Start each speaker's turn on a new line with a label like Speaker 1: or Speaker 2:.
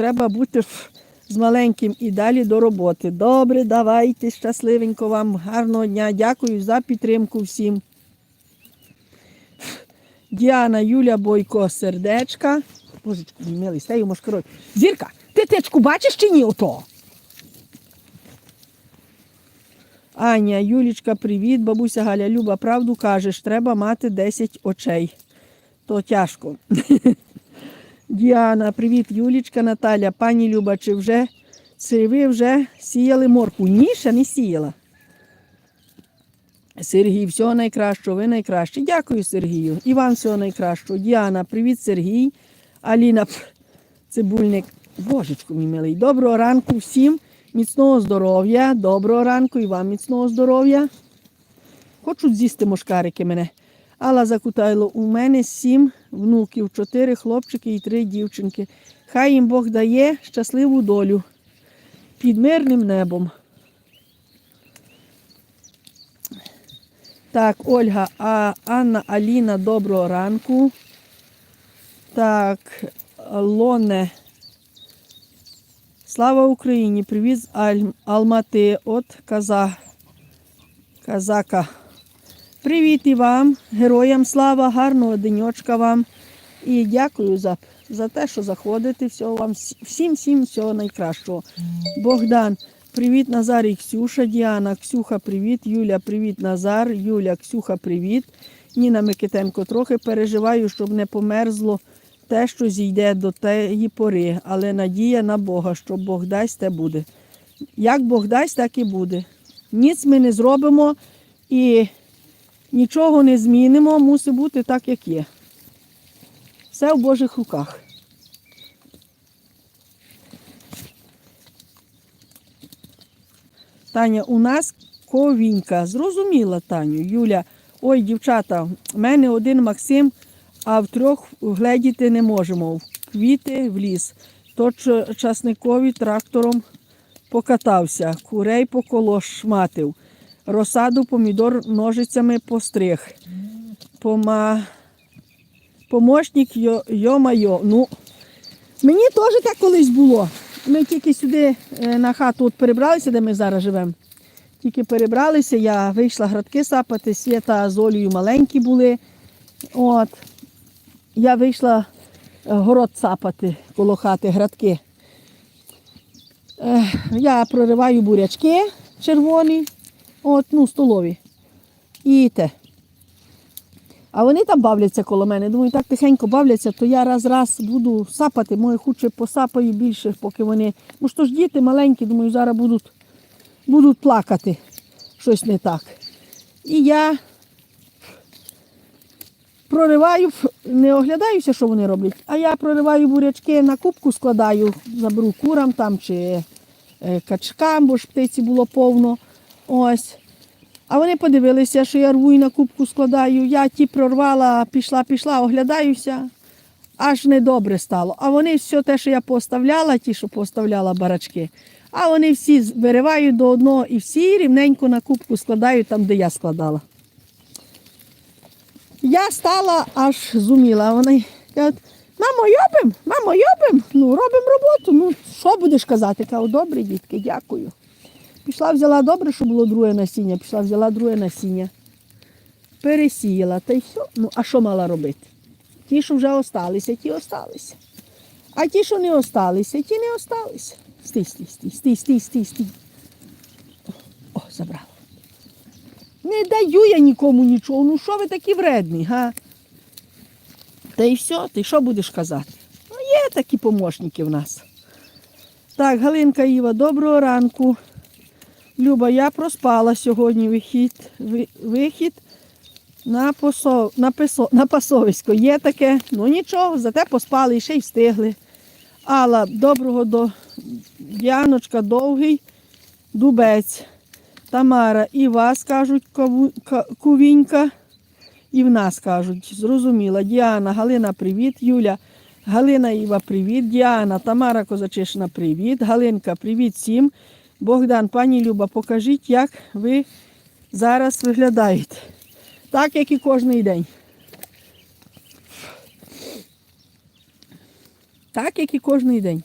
Speaker 1: Треба бути з маленьким і далі до роботи. Добре, давайте, щасливенько вам, гарного дня. Дякую за підтримку всім. Діана Юля Бойко сердечка. Божечки, мій милий, стаю мошкарою. Зірка, ти течку бачиш чи ні ото? Аня, Юлічка, привіт. Бабуся Галя, Люба, правду кажеш, треба мати 10 очей. То тяжко. Діана, привіт, Юлічка, Наталя, пані Люба, чи вже чи ви вже сіяли морку? Ні, ще не сіяла. Сергій, всього найкращого, ви найкраще. Дякую, Сергію. І вам всього найкращого. Діана, привіт, Сергій. Аліна, цибульник. Божечку, мій милий. Доброго ранку всім. Міцного здоров'я. Доброго ранку і вам міцного здоров'я. Хочуть з'їсти мошкарики мене. Алла Закутайло, у мене сім внуків, чотири хлопчики і три дівчинки. Хай їм Бог дає щасливу долю під мирним небом. Так, Ольга, а Анна Аліна, доброго ранку. Так, Лоне. Слава Україні! Привіт з Аль- Алмати от Каза... Казака. Привіт і вам, героям слава, гарного денечка вам. І дякую за, за те, що заходите. Всього вам всім, всім всього найкращого. Богдан, привіт, Назар і Ксюша, Діана, Ксюха, привіт, Юля, привіт, Назар, Юля, Ксюха, привіт. Ніна Микитенко, трохи переживаю, щоб не померзло те, що зійде до тієї пори, але надія на Бога, що Бог дасть, те буде. Як Бог дасть, так і буде. Ніц ми не зробимо і нічого не змінимо, мусить бути так, як є. Все в Божих руках. Таня, у нас ковінька. Зрозуміла, Таню. Юля, ой, дівчата, в мене один Максим, а в трьох гледіти не можемо. В квіти в ліс. То часникові трактором покатався, курей поколошматив, розсаду помідор ножицями постриг. Пома... Помощник йо- йо-майо. Ну, мені теж так колись було. Ми тільки сюди е, на хату от перебралися, де ми зараз живемо. Тільки перебралися, я вийшла градки сапати, свята з Олею маленькі були. От. Я вийшла е, город сапати коло хати, градки. Я прориваю бурячки червоні, от, ну, столові. І те. А вони там бавляться коло мене. Думаю, так тихенько бавляться, то я раз-раз буду сапати, може хуче посапаю більше, поки вони. Ну що ж діти маленькі, думаю, зараз будуть, будуть плакати. Щось не так. І я прориваю, не оглядаюся, що вони роблять, а я прориваю бурячки на кубку складаю, заберу курам там чи е, качкам, бо ж птиці було повно. Ось. А вони подивилися, що я рву і на кубку складаю. Я ті прорвала, пішла, пішла, оглядаюся. Аж недобре стало. А вони все те, що я поставляла, ті, що поставляла барачки, а вони всі виривають до одного і всі рівненько на кубку складають там, де я складала. Я стала аж зуміла. Вони кажуть, мамо, йобим, мамо, йобим. Ну, робимо роботу. Ну, що будеш казати? Кажу, добре, дітки, дякую. Пішла, взяла добре, що було друге насіння, пішла, взяла друге насіння. Пересіяла та й все. Ну, а що мала робити? Ті, що вже осталися, ті осталися. А ті, що не осталися, ті не осталися. Стій, стій, стій, стій, стій, стій, стій. О, забрала. Не даю я нікому нічого. Ну що ви такі вредні, га? Та й все, ти що будеш казати? Ну, є такі помощники в нас. Так, Галинка Іва, доброго ранку. Люба, я проспала сьогодні вихід, вихід на, посо, на, писо, на пасовисько. Є таке, ну нічого, зате поспали і ще й встигли. Алла, доброго до Яночка довгий, дубець. Тамара, і вас кажуть кувінька, і в нас кажуть. Зрозуміла. Діана, Галина, привіт. Юля, Галина Іва, привіт. Діана, Тамара Козачишина, привіт. Галинка, привіт всім. Богдан, пані Люба, покажіть, як ви зараз виглядаєте. Так, як і кожен день. Так, як і кожен день.